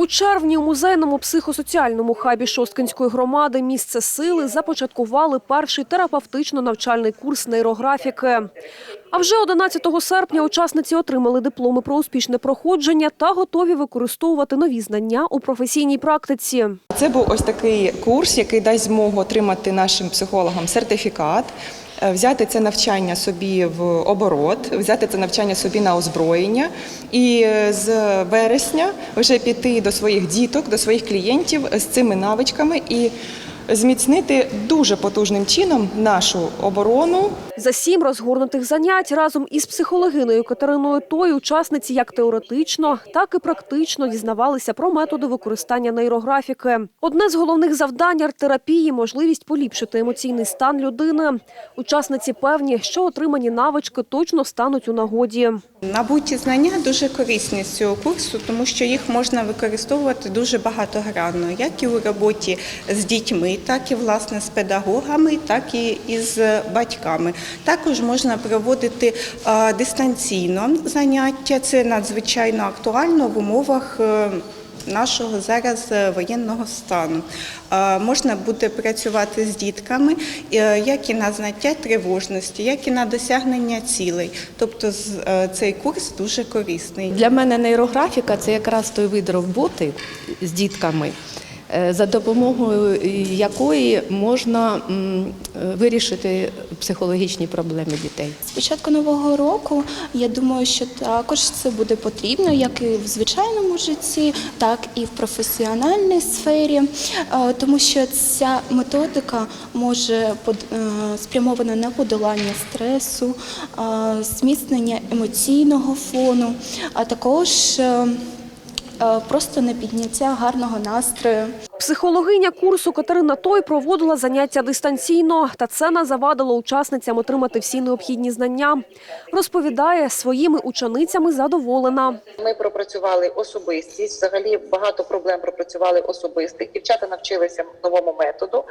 У червні у музейному психосоціальному хабі Шосткинської громади «Місце сили» започаткували перший терапевтично-навчальний курс нейрографіки. А вже 11 серпня учасниці отримали дипломи про успішне проходження та готові використовувати нові знання у професійній практиці. Це був ось такий курс, який дасть змогу отримати нашим психологам сертифікат, взяти це навчання собі в оборот, взяти це навчання собі на озброєння. І е, з вересня вже піти до своїх діток, до своїх клієнтів з цими навичками. І зміцнити дуже потужним чином нашу оборону За сім розгорнутих занять разом із психологиною Катериною Той учасниці як теоретично, так і практично дізнавалися про методи використання нейрографіки. Одне з головних завдань арт-терапії – можливість поліпшити емоційний стан людини. Учасниці певні, що отримані навички точно стануть у нагоді. Набуті знання дуже корисні з цього курсу, тому що їх можна використовувати дуже багатогранно, як і у роботі з дітьми, так і власне з педагогами, так і із батьками. Також можна проводити е, дистанційно заняття. Це надзвичайно актуально в умовах. Нашого зараз е, воєнного стану Е, можна буде працювати з дітками, е, як і на знаття тривожності, як і на досягнення цілей. Тобто цей курс дуже корисний. Для мене нейрографіка це якраз той вид роботи з дітками, за допомогою якої можна е, вирішити психологічні проблеми дітей. З початку нового року я думаю, що також це буде потрібно, як і в звичайному житті, так і в професіональній сфері, е, тому що ця методика може е, спрямована на подолання стресу, е, зміцнення емоційного фону, а також е, е, просто на підняття гарного настрою. Психологиня курсу Катерина Той проводила заняття дистанційно, та це не завадило учасницям отримати всі необхідні знання. Розповідає, своїми ученицями задоволена. Ми пропрацювали особистість. Взагалі багато проблем пропрацювали особистих. Дівчата навчилися новому методу.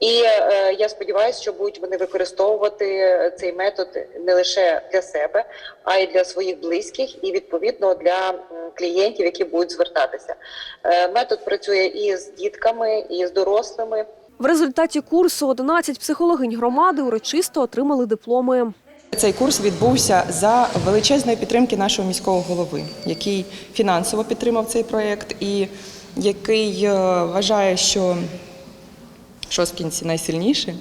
І е, я сподіваюся, що будуть вони використовувати цей метод не лише для себе, а й для своїх близьких, і відповідно для клієнтів, які будуть звертатися. Е, метод працює і з дітками, і з дорослими. В результаті курсу 11 психологинь громади урочисто отримали дипломи. Цей курс відбувся за величезної підтримки нашого міського голови, який фінансово підтримав цей проєкт і який е, вважає, що шосткінці найсильніші,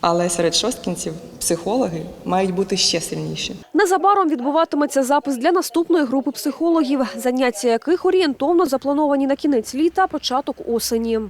але серед шосткінців психологи мають бути ще сильніші. Незабаром відбуватиметься запис для наступної групи психологів, заняття яких орієнтовно заплановані на кінець літа, початок осені.